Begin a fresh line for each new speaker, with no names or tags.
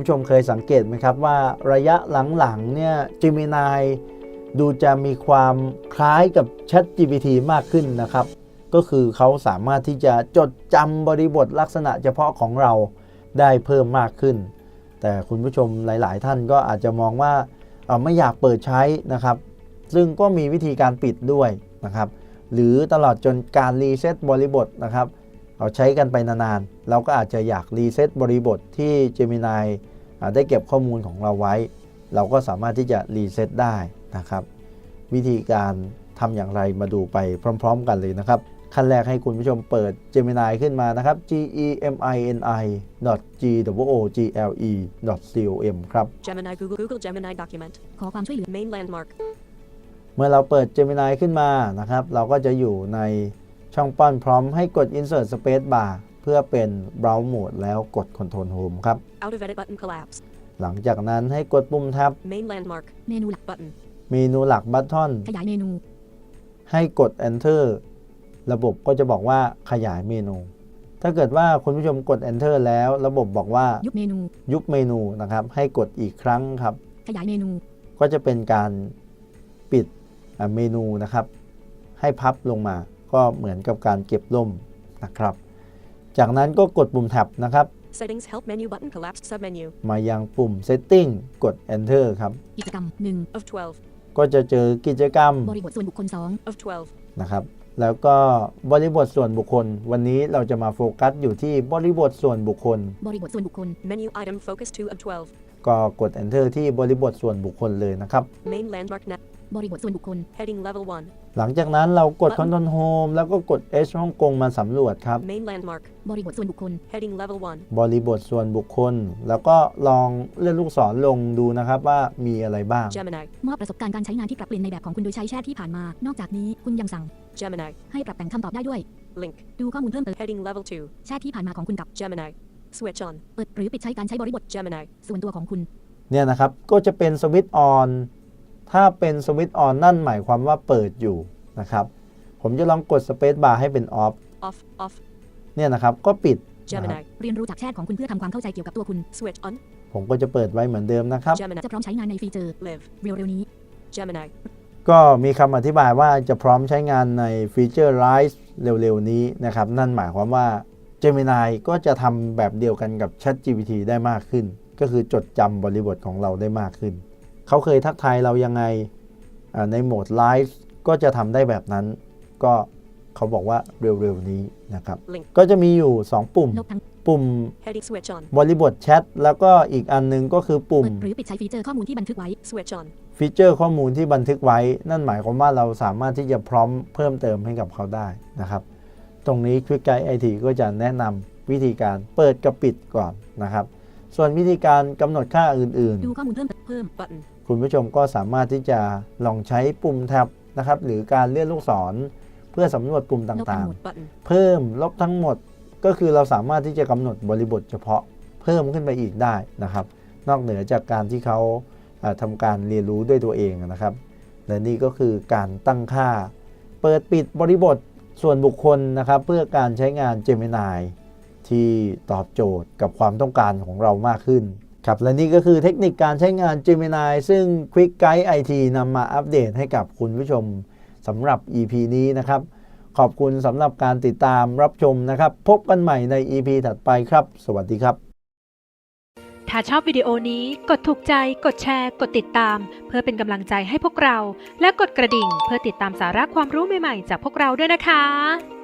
ผู้ชมเคยสังเกตไหมครับว่าระยะหลังๆเนี่ย Gemini ดูจะมีความคล้ายกับ Chat GPT มากขึ้นนะครับ ก็คือเขาสามารถที่จะจดจำบริบทลักษณะเฉพาะของเราได้เพิ่มมากขึ้น แต่คุณผู้ชมหลาย ๆ ท่านก็อาจจะมองว่าเอ่อไม่อยากเปิดใช้นะครับ ซึ่งก็มีวิธีการปิดด้วยนะครับ หรือตลอดจนการรีเซ็ตบริบทนะครับ เราใช้กันไปนานๆ เราก็อาจจะอยากรีเซ็ตบริบทที่ Gemini อ่าได้เก็บข้อมูลของเราไว้ เราก็สามารถที่จะรีเซ็ตได้นะครับ วิธีการทำอย่างไรมาดูไปพร้อมๆ กันเลยนะครับ ขั้นแรกให้คุณผู้ชมเปิด Gemini ขึ้นมานะครับ g e m i n i g w o g l e com ครับ
Gemini Google Google Gemini document
ขอความช่วยเหลือ
main landmark
เมื่อเราเปิด Gemini ขึ้นมานะครับ เราก็จะอยู่ใน ช่องป้อนพร้อมให้กด Insert Space Bar เพื่อเป็น Browse Mode แล้วกด Control Home ครับ
out of edit button collapse
หลังจากนั้นให้กดปุ่มแท็บ
main landmark
เมนูหลัก
button
เมนูหลักบัตทอน
ขยายเมนู
ให้กด Enter ระบบก็จะบอกว่าขยายเมนู ถ้าเกิดว่าคุณผู้ชมกด Enter แล้ว ระบบบอกว่า
ยุบเมนู
ยุบเมนูนะครับ ให้กดอีกครั้งครับ
ขยายเมนู
ก็จะเป็นการปิดอ่าเมนูนะครับ ให้พับลงมา ก็เหมือนกับการเก็บล่มนะครับ จากนั้นก็กดปุ่มแท็บนะครับ
settings help menu button collapsed submenu
มายังปุ่ม Setting กด Enter ครับ
กิจกรรม
of 12
ก็จะเจอกิจกรรม
1บริบทส่วนบุคคล
of 12
นะครับ แล้วก็บริบทส่วนบุคคล วันนี้เราจะมาโฟกัสอยู่ที่บริบทส่วนบุคคล
2บริบทส่วนบุคคล
menu item focus 2 of 12
ก็กด Enter ที่บริบทส่วนบุคคลเลยนะครับ
main landmark net
บริบทส่วนบุคคล
heading level 1
หลังจากนั้นเรากด Control Home แล้วก็กด H ฮ่องกงมาสำรวจครับ
main landmark
บริบทส่วนบุคคล
heading level 1
บริบทส่วนบุคคล แล้วก็ลองเลื่อนลูกศรลงดูนะครับว่ามีอะไรบ้าง
Gemini
มอบประสบการณ์การใช้งานที่ปรับเปลี่ยนในแบบของคุณโดยใช้แชทที่ผ่านมา นอกจากนี้คุณยังสั่ง
Gemini
ให้ปรับแต่งคำตอบได้ด้วย
link
ดูข้อมูลเพิ่มเติม
heading level 2
แชทที่ผ่านมาของคุณกับ
Gemini switch on
เปิดหรือปิดใช้การใช้บริบท
Gemini
ส่วนตัวของคุณ
เนี่ยนะครับ ก็จะเป็นสวิตช์ออน ถ้าเป็นสวิตช์ออนนั่นหมายความว่าเปิดอยู่นะครับ ผมจะลองกดสเปซบาร์ให้เป็นออฟ
off off
เนี่ยนะครับ ก็ปิด
Gemini
เรียนรู้จากแชทของคุณเพื่อทำความเข้าใจเกี่ยวกับตัวคุณ
switch on
ผมก็จะเปิดไว้เหมือนเดิมนะครับ
Gemini
จะพร้อมใช้งานในฟีเจอร์
live
เร็วๆนี้
Gemini
ก็มีคำอธิบายว่าจะพร้อมใช้งานในฟีเจอร์ Rise เร็วๆนี้นะครับ นั่นหมายความว่า Gemini ก็จะทำแบบเดียวกันกับ ChatGPT ได้มากขึ้น ก็คือจดจำบริบทของเราได้มากขึ้น เขาเคยทักทายเรายังไงอ่าในโหมด Live ก็จะทำได้แบบนั้น ก็เขาบอกว่าเร็วๆนี้นะครับ
link
ก็จะมีอยู่ 2 ปุ่ม
ลบทั้ง
ปุ่ม
heading switch on
บริบทแชทแล้วก็อีกอันหนึงก็คือปุ่ม
เปิดหรือปิดใช้ฟีเจอร์ข้อมูลที่บันทึกไว้
switch on
ฟีเจอร์ข้อมูลที่บันทึกไว้ นั่นหมายความว่าเราสามารถที่จะพร้อมเพิ่มเติมให้กับเขาได้นะครับ ตรงนี้ Quick Guide IT ก็จะแนะนำวิธีการเปิดกับปิดก่อนนะครับ ส่วนวิธีการกำหนดค่าอื่น
ดูข้อมูลเพิ่มเติมเพิ่ม
button
ๆ คุณผู้ชมก็สามารถที่จะลองใช้ปุ่มแท็บนะครับหรือการเลื่อนลูกศร เพื่อสำรวจปุ่ม
ลบทั้
ต่างง
หมด
button
ๆเพิ่มลบทั้งหมดก็คือเราสามารถที่จะกำหนดบริบทเฉพาะเพิ่มขึ้นไปอีกได้นะครับ นอกเหนือจากการที่เขาอ่าทำการเรียนรู้ด้วยตัวเองนะครับ และนี่ก็คือการตั้งค่า เปิดปิดบริบทส่วนบุคคลนะครับ เพื่อการใช้งาน Gemini ที่ตอบโจทย์กับความต้องการของเรามากขึ้น ครับและนี่ก็คือเทคนิคการใช้งาน Gemini ซึ่ง Quick Guide IT นำมาอัปเดตให้กับคุณผู้ชมสำหรับ EP นี้นะครับ ขอบคุณสำหรับการติดตามรับชมนะครับ พบกันใหม่ใน EP ถัดไปครับ สวัสดีครับ
ถ้าชอบวิดีโอนี้กดถูกใจ กดแชร์ กดติดตาม เพื่อเป็นกำลังใจให้พวกเรา และกดกระดิ่งเพื่อติดตามสาระความรู้ใหม่ๆ จากพวกเราด้วยนะคะ